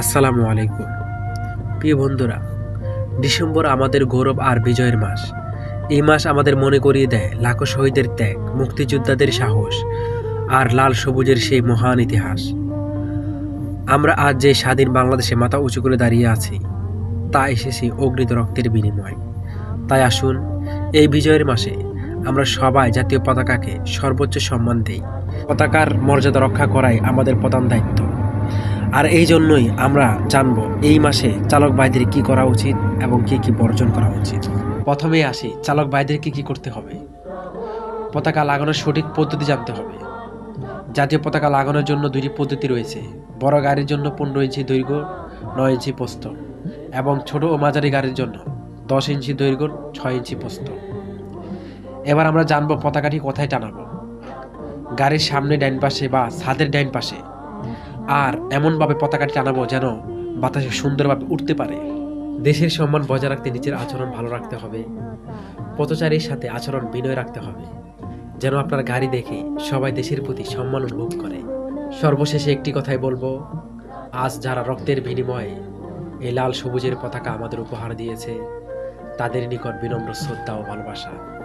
আসসালামু আলাইকুম। প্রিয় বন্ধুরা, ডিসেম্বর আমাদের গৌরব আর বিজয়ের মাস। এই মাস আমাদের মনে করিয়ে দেয় লাখো শহীদের ত্যাগ, মুক্তিযোদ্ধাদের সাহস আর লাল সবুজের সেই মহান ইতিহাস। আমরা আজ যে স্বাধীন বাংলাদেশে মাথা উঁচু করে দাঁড়িয়ে আছি, তা এসেছে অগ্নিত রক্তের বিনিময়। তাই আসুন, এই বিজয়ের মাসে আমরা সবাই জাতীয় পতাকাকে সর্বোচ্চ সম্মান দিই। পতাকার মর্যাদা রক্ষা করাই আমাদের প্রধান দায়িত্ব। আর এই জন্যই আমরা জানব এই মাসে চালক ভাইদের কি করা উচিত এবং কি কি বর্জন করা উচিত। প্রথমে আসি, চালক ভাইদের কি কি করতে হবে? পতাকা লাগানোর সঠিক পদ্ধতি জানতে হবে। জাতীয় পতাকা লাগানোর জন্য দুইটি পদ্ধতি রয়েছে। বড় গাড়ির জন্য পনেরো ইঞ্চি দৈর্ঘ্য, নয় ইঞ্চি পোস্ত এবং ছোট ও মাঝারি গাড়ির জন্য দশ ইঞ্চি দৈর্ঘ্য, ছয় ইঞ্চি পোস্ত। এবার আমরা জানব পতাকাটি কোথায় টানাবো। গাড়ির সামনে ডাইন পাশে বা ছাদের ডাইন পাশে আর এমনভাবে পতাকাটি টানাবো যেন বাতাসে সুন্দরভাবে উঠতে পারে। দেশের সম্মান বজায় রাখতে নিজের আচরণ ভালো রাখতে হবে। পথচারীর সাথে আচরণ বিনয় রাখতে হবে। যেন আপনার গাড়ি দেখে সবাই দেশের প্রতি সম্মান অনুভব করে। সর্বশেষে একটি কথাই বলব, আজ যারা রক্তের বিনিময়ে এই লাল সবুজের পতাকা আমাদের উপহার দিয়েছে, তাদের নিকট বিনম্র শ্রদ্ধা ও ভালোবাসা।